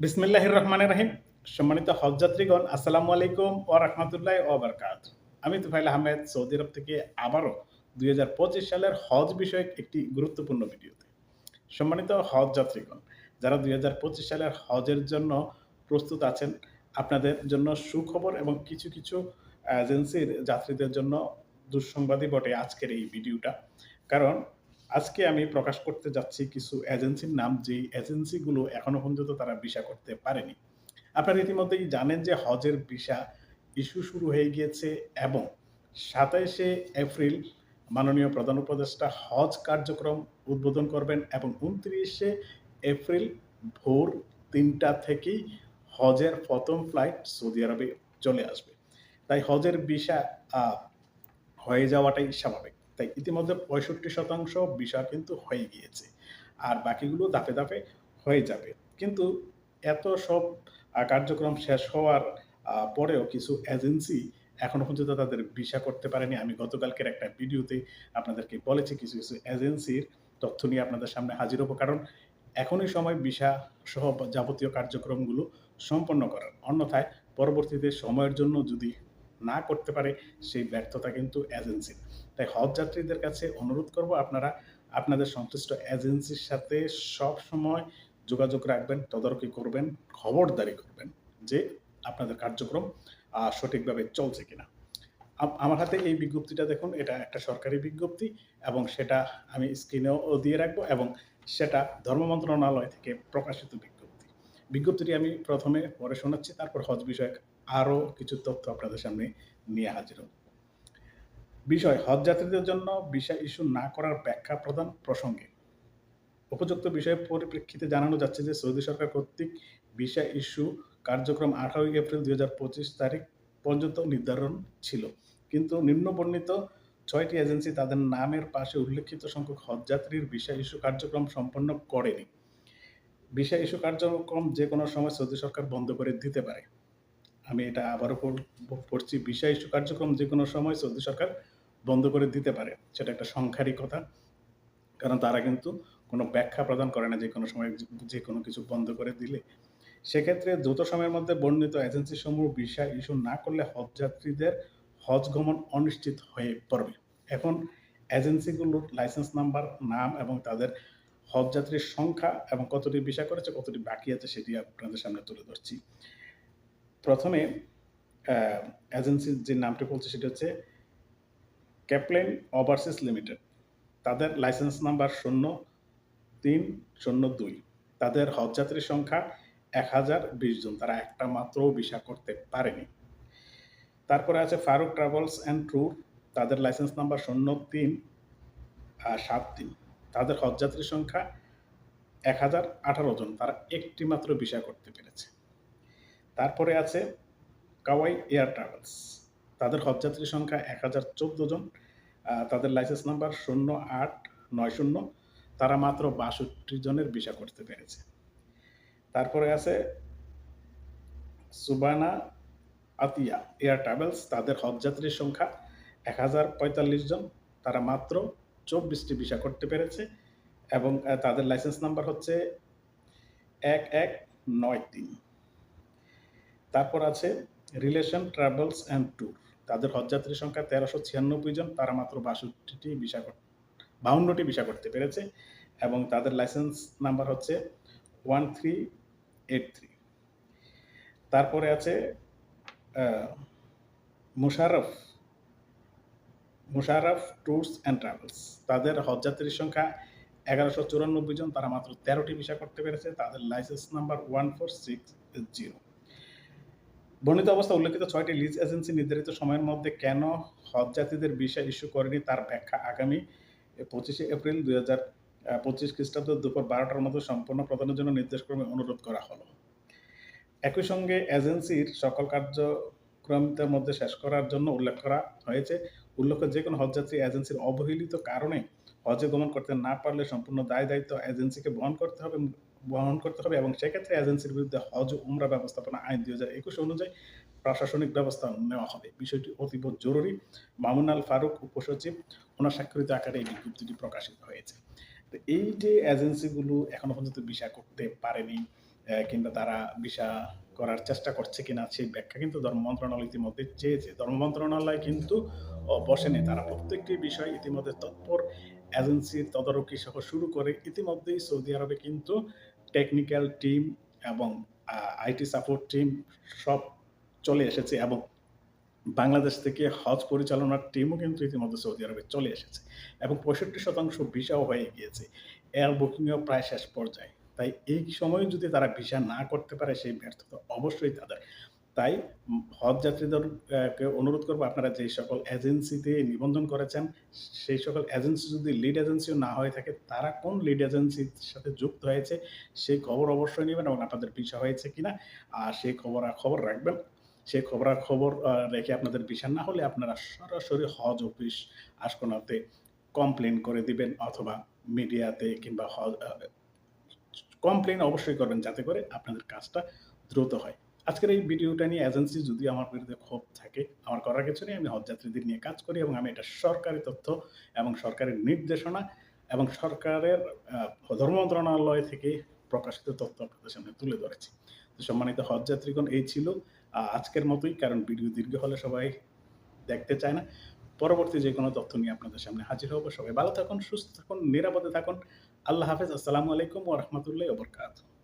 বিসমিল্লাহির রহমানের রহিম। সম্মানিত হজযাত্রীগণ, আসসালামু আলাইকুম ও রহমতুল্লাহ ও বারকাত আমি তুফাইল আহমেদ, সৌদি আরব থেকে আবারও দুই হাজার পঁচিশ সালের হজ বিষয়ক একটি গুরুত্বপূর্ণ ভিডিওতে। সম্মানিত হজ যাত্রীগণ যারা দুই হাজার পঁচিশ সালের হজের জন্য প্রস্তুত আছেন, আপনাদের জন্য সুখবর এবং কিছু কিছু, এজেন্সির যাত্রীদের জন্য দুঃসংবাদই বটে আজকের এই ভিডিওটা। কারণ আজকে আমি প্রকাশ করতে যাচ্ছি কিছু এজেন্সির নাম, যেই এজেন্সিগুলো এখনও পর্যন্ত তারা ভিসা করতে পারেনি। আপনারা ইতিমধ্যেই জানেন যে হজের ভিসা ইস্যু শুরু হয়ে গিয়েছে এবং সাতাইশে এপ্রিল মাননীয় প্রধান উপদেষ্টা হজ কার্যক্রম উদ্বোধন করবেন এবং উনত্রিশে এপ্রিল ভোর তিনটা থেকেই হজের প্রথম ফ্লাইট সৌদি আরবে চলে আসবে। তাই হজের ভিসা হয়ে যাওয়াটাই স্বাভাবিক। তাই ইতিমধ্যে পঁয়ষট্টি শতাংশ ভিসা কিন্তু হয়ে গিয়েছে। আর বাকিগুলো ধাপে ধাপে হয়ে যাবে। কিন্তু এত সব কার্যক্রম শেষ হওয়ার পরেও কিছু এজেন্সি এখনও পর্যন্ত তাদের ভিসা করতে পারেনি। আমি গতকালকের একটা ভিডিওতে আপনাদেরকে বলেছি, কিছু কিছু এজেন্সির তথ্য নিয়ে আপনাদের সামনে হাজির হব। কারণ এখনই সময় ভিসা সহ যাবতীয় কার্যক্রমগুলো সম্পন্ন করার। অন্যথায় পরবর্তীতে সময়ের জন্য যদি না করতে পারে সেই ব্যর্থতা কিন্তু এজেন্সির তাই হজ যাত্রীদের কাছে অনুরোধ করব আপনারা আপনাদের সংশ্লিষ্ট এজেন্সির সাথে সব সময় যোগাযোগ রাখবেন, তদারকি করবেন, খবরদারি করবেন যে আপনাদের কার্যক্রম সঠিকভাবে চলছে কিনা। আমার হাতে এই বিজ্ঞপ্তিটা দেখুন, এটা একটা সরকারি বিজ্ঞপ্তি এবং সেটা আমি স্ক্রিনেও দিয়ে রাখব এবং সেটা ধর্ম মন্ত্রণালয় থেকে প্রকাশিত বিজ্ঞপ্তি। বিজ্ঞপ্তিটি আমি প্রথমে পরে শোনাচ্ছি, তারপর হজ বিষয়ক আরও কিছু তথ্য আপনাদের সামনে নিয়ে হাজির হব। বিষয়, হজ যাত্রীদের জন্য ভিসা ইস্যু না করার ব্যাখ্যা প্রদান প্রসঙ্গে উপযুক্ত বিষয়ের পরিপ্রেক্ষিতে জানানো যাচ্ছে যে সৌদি সরকার কর্তৃক ভিসা ইস্যু কার্যক্রম আঠারোই এপ্রিল দুই তারিখ পর্যন্ত নির্ধারণ ছিল। কিন্তু নিম্নবর্ণিত ছয়টি এজেন্সি তাদের নামের পাশে উল্লেখিত সংখ্যক হজযাত্রীর ভিসা ইস্যু কার্যক্রম সম্পন্ন করেনি। ভিসা ইস্যু কার্যক্রম যে কোনো সময় সৌদি সরকার বন্ধ করে দিতে পারে। আমি এটা আবারও পড়- পড়ছি ইস্যু কার্যক্রম যে কোনো সময় সৌদি সরকার বন্ধ করে দিতে পারে, সেটা একটা সংখ্যারই কথা কারণ তারা কিন্তু কোনো ব্যাখ্যা প্রদান করে না যে কোনো সময় যে- কোনো কিছু বন্ধ করে দিলে। সেক্ষেত্রে দ্রুত সময়ের মধ্যে বর্ণিত এজেন্সি সমূহ ভিসা ইস্যু না করলে হজ যাত্রীদের হজ গমন অনিশ্চিত হয়ে পড়বে। এখন এজেন্সিগুলোর লাইসেন্স নাম্বার, নাম এবং তাদের হজ যাত্রীর সংখ্যা এবং কতটি ভিসা করেছে, কতটি বাকি আছে, সেটি আপনাদের সামনে তুলে ধরছি। প্রথমে এজেন্সির যে নামটি বলছে সেটা হচ্ছে ক্যাপলেন ওভারসিস লিমিটেড তাদের লাইসেন্স নাম্বার শূন্য তিন, শূন্য দুই। তাদের হজযাত্রীর সংখ্যা এক হাজার বিশ জন। তারা একটা মাত্র ভিসা করতে পারেনি। তারপরে আছে ফারুক ট্রাভেলস অ্যান্ড ট্যুর তাদের লাইসেন্স নাম্বার শূন্য তিন আর সাত তিন। তাদের হজযাত্রীর সংখ্যা এক হাজার আঠারো জন। তারা একটি মাত্র ভিসা করতে পেরেছে। তারপরে আছে কাওয়াই এয়ার ট্রাভেলস। তাদের হজযাত্রীর সংখ্যা এক হাজার চোদ্দ জন তাদের লাইসেন্স নাম্বার শূন্য আট নয় শূন্য। তারা মাত্র বাষট্টি জনের ভিসা করতে পেরেছে। তারপরে আছে সুবানা আতিয়া এয়ার ট্রাভেলস। তাদের হজযাত্রীর সংখ্যা এক হাজার পঁয়তাল্লিশ জন। তারা মাত্র চব্বিশটি ভিসা করতে পেরেছে এবং তাদের লাইসেন্স নাম্বার হচ্ছে এক এক নয় তিন। তারপর আছে রিলেশন, ট্রাভেলস অ্যান্ড ট্যুর। তাদের হজযাত্রীর সংখ্যা তেরোশো ছিয়ানব্বই জন, তারা মাত্র বাষট্টিটি ভিসা বাউন্নটি ভিসা করতে পেরেছে এবং তাদের লাইসেন্স নাম্বার হচ্ছে ওয়ান থ্রি এইট থ্রি। তারপরে আছে Musharraf Musharraf tours and travels. তাদের হজযাত্রীর সংখ্যা এগারোশো চুরানব্বই জন, তারা মাত্র তেরোটি ভিসা করতে পেরেছে। তাদের license number one four six zero. বর্ণিত অবস্থা উল্লেখিত ছয়টি লিজ এজেন্সি নির্ধারিত সময়ের মধ্যে কেন হজ যাত্রীদের ইস্যু করেনি তার ব্যাখ্যা আগামী পঁচিশে এপ্রিল দুই হাজার পঁচিশ খ্রিস্টাব্দ দুপুর বারোটার মধ্যে সম্পূর্ণ প্রদানের জন্য নির্দেশক্রমে অনুরোধ করা হলো। একই সঙ্গে এজেন্সির সকল কার্যক্রমের মধ্যে শেষ করার জন্য উল্লেখ করা হয়েছে। উল্লেখ্য, যে কোনো হজযাত্রী এজেন্সির অবহেলিত কারণে হজে গমন করতে না পারলে সম্পূর্ণ দায় দায়িত্ব এজেন্সিকে বহন করতে হবে, বহন করতে হবে এবং সেক্ষেত্রে এজেন্সির বিরুদ্ধে হজ, উমরা ব্যবস্থাপনা আইন দুই হাজার একুশ অনুযায়ী প্রশাসনিক ব্যবস্থা নেওয়া হবে বিষয়টি অতীব জরুরি মামুন আল ফারুক উপসচিব, ওনার স্বাক্ষরিত আকারে এই বিজ্ঞপ্তিটি প্রকাশিত হয়েছে তো এই যে এজেন্সিগুলো এখনও পর্যন্ত ভিসা করতে পারেনি কিংবা তারা ভিসা করার চেষ্টা করছে কিনা সেই ব্যাখ্যা কিন্তু ধর্ম মন্ত্রণালয় ইতিমধ্যে চেয়েছে। ধর্ম মন্ত্রণালয় কিন্তু বসেনি। তারা প্রত্যেকটি বিষয় ইতিমধ্যে তৎপর এজেন্সির তদারকি সহ শুরু করে ইতিমধ্যেই সৌদি আরবে কিন্তু টেকনিক্যাল টিম এবং আইটি সাপোর্ট টিম সব চলে এসেছে এবং বাংলাদেশ থেকে হজ পরিচালনার টিমও কিন্তু ইতিমধ্যে সৌদি আরবে চলে এসেছে এবং ৬৫% ভিসাও হয়ে গিয়েছে। এয়ার বুকিংও প্রায় শেষ পর্যায়ে। তাই এই সময়ে যদি তারা ভিসা না করতে পারে সেই ব্যর্থতা অবশ্যই তাদের। তাই হজ যাত্রীদের অ্যা কে অনুরোধ করব আপনারা যেই সকল এজেন্সিতে নিবন্ধন করেছেন, সেই সকল এজেন্সি যদি লিড এজেন্সিও না হয়ে থাকে, তারা কোন লিড এজেন্সির সাথে যুক্ত হয়েছে সেই খবর অবশ্যই নেবেন এবং আপনাদের ভিসা হয়েছে কিনা আর সেই খবরাখবর রাখবেন। সেই খবরাখবর রেখে আপনাদের ভিসা না হলে আপনারা সরাসরি হজ অফিস আশকোনাতে কমপ্লেন করে দিবেন অথবা মিডিয়াতে কিংবা হজ কমপ্লেন অবশ্যই করবেন যাতে করে আপনাদের কাজটা দ্রুত হয়। আজকের এই ভিডিওটা নিয়ে এজেন্সি যদি আমার বিরুদ্ধে ক্ষোভ থাকে, আমার করার কিছু নেই। আমি হজযাত্রীদের নিয়ে কাজ করি এবং আমি এটা সরকারি তথ্য এবং সরকারের নির্দেশনা এবং সরকারের ধর্ম মন্ত্রণালয় থেকে প্রকাশিত তথ্য আপনাদের সামনে তুলে ধরেছি। তো সম্মানিত হজযাত্রীগণ এই ছিল আজকের মতোই কারণ ভিডিও দীর্ঘ হলে সবাই দেখতে চায় না। পরবর্তী যে কোনো তথ্য নিয়ে আপনাদের সামনে হাজির হব। সবাই ভালো থাকুন, সুস্থ থাকুন, নিরাপদে থাকুন। আল্লাহ হাফেজ। আসসালামু আলাইকুম ওয়া রাহমাতুল্লাহি ওয়া বারাকাতুহু।